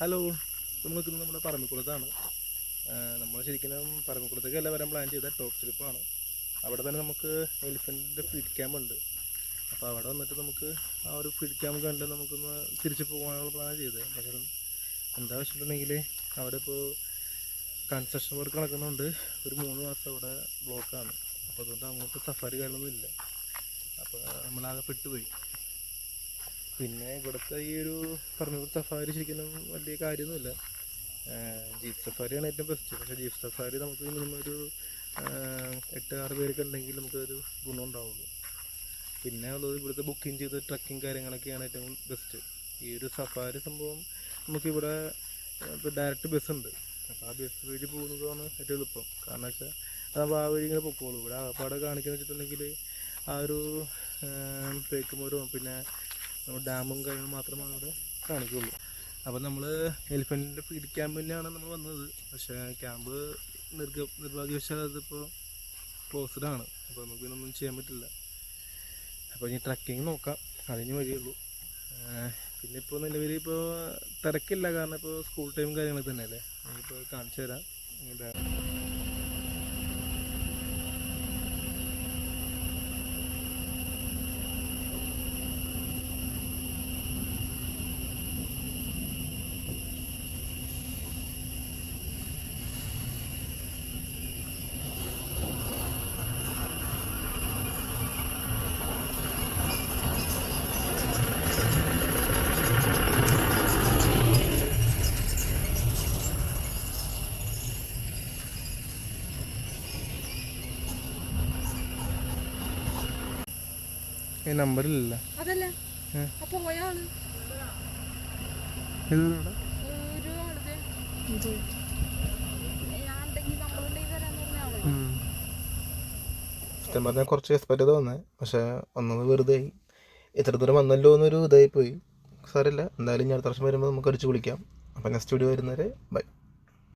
Hello നിൽക്കുന്നത് നമ്മുടെ പറമ്പിക്കുളത്താണ്. നമ്മൾ ശരിക്കും പറമ്പിക്കുളത്തേക്ക് അല്ല വരാൻ പ്ലാൻ ചെയ്ത ടോപ്പ് ട്രിപ്പാണ് അവിടെ തന്നെ നമുക്ക് എലിഫന്റിന്റെ ഫീഡ് ക്യാമ്പ് ഉണ്ട്. അപ്പോൾ അവിടെ വന്നിട്ട് നമുക്ക് ആ ഒരു ഫീഡ് ക്യാമ്പ് കണ്ട് നമുക്കൊന്ന് തിരിച്ചു പോകാനുള്ള പ്ലാൻ ചെയ്തത് പക്ഷേ എന്താ വെച്ചിട്ടുണ്ടെങ്കിൽ അവിടെ ഇപ്പോൾ കൺസ്ട്രക്ഷൻ വർക്ക് നടക്കുന്നുണ്ട്. ഒരു മൂന്ന് മാസം അവിടെ ബ്ലോക്കാണ് അപ്പോൾ അതുകൊണ്ട് അങ്ങോട്ട് സഫാരി കാര്യങ്ങളൊന്നും ഇല്ല. അപ്പോൾ നമ്മളാകെ പെട്ടുപോയി. പിന്നെ ഇവിടുത്തെ ഈ ഒരു പറഞ്ഞ സഫാരി ശരിക്കും വലിയ കാര്യമൊന്നുമില്ല. ജീപ്പ് സഫാരിയാണ് ഏറ്റവും ബെസ്റ്റ് പക്ഷേ ജീപ്പ് സഫാരി നമുക്ക് മിനിമം ഒരു എട്ട് ആറ് പേരൊക്കെ ഉണ്ടെങ്കിൽ നമുക്കൊരു ഗുണം ഉണ്ടാവുള്ളൂ. പിന്നെ ഉള്ളത് ഇവിടുത്തെ ബുക്കിംഗ് ചെയ്ത് ട്രക്കിങ് കാര്യങ്ങളൊക്കെയാണ് ഏറ്റവും ബെസ്റ്റ് ഈ ഒരു സഫാരി സംഭവം നമുക്കിവിടെ ഇപ്പോൾ ഡയറക്റ്റ് ബസ് ഉണ്ട്. അപ്പോൾ ആ ബസ് വഴി പോകുന്നതാണ് ഏറ്റവും എളുപ്പം. കാരണം വെച്ചാൽ നമ്മൾ ആ വഴി ഇങ്ങനെ പൊക്കോളൂ. ഇവിടെ ആപ്പാടെ കാണിക്കുന്ന വെച്ചിട്ടുണ്ടെങ്കിൽ ആ ഒരു തേക്കുമരവും പിന്നെ നമ്മൾ ഡാമും കാര്യങ്ങളും മാത്രമാണ് അവിടെ കാണിക്കുള്ളൂ. അപ്പോൾ നമ്മൾ എലിഫന്റിന്റെ ഫീഡ് ക്യാമ്പിനാണ് നമ്മൾ വന്നത്. പക്ഷേ ക്യാമ്പ് നിർഗ നിർഭാഗ്യവശാൽ അതിപ്പോൾ ക്ലോസ്ഡ് ആണ്. അപ്പോൾ നമുക്ക് ഇതിനൊന്നും ചെയ്യാൻ പറ്റില്ല. അപ്പോൾ ഇനി ട്രക്കിങ് നോക്കാം. അതിന് വഴിയുള്ളൂ പിന്നെ ഇപ്പോൾ നിലവിൽ ഇപ്പോൾ തിരക്കില്ല. കാരണം ഇപ്പോൾ സ്കൂൾ ടൈം കാര്യങ്ങളൊക്കെ തന്നെയല്ലേ? ഇപ്പോൾ കാണിച്ചു തരാം ഇങ്ങനെ ഈ നമ്പറിലില്ല അതല്ല ഏ? അപ്പൊ പോയാൾ ഇതവിടെ ഒരു ആളുടെ ഞാൻ ഉണ്ടെങ്കിൽ നമ്മളുണ്ടെങ്കിൽ തരാന്ന് പറഞ്ഞ നമ്പറിലല്ല സത്യം പറഞ്ഞാൽ കുറച്ച് എക്സ്പെക്റ്റ് ചെയ്ത് വന്നേ. പക്ഷെ വന്നത് വെറുതെ ആയി ഇത്ര ദൂരം വന്നല്ലോ എന്നൊരു ഇതായി പോയി സാറില്ല എന്തായാലും ഞാൻ അടുത്ത വർഷം വരുമ്പോൾ നമുക്ക് അടിച്ചു കുളിക്കാം അപ്പം നെക്സ്റ്റ് വീഡിയോ വരുന്നവരെ ബൈ.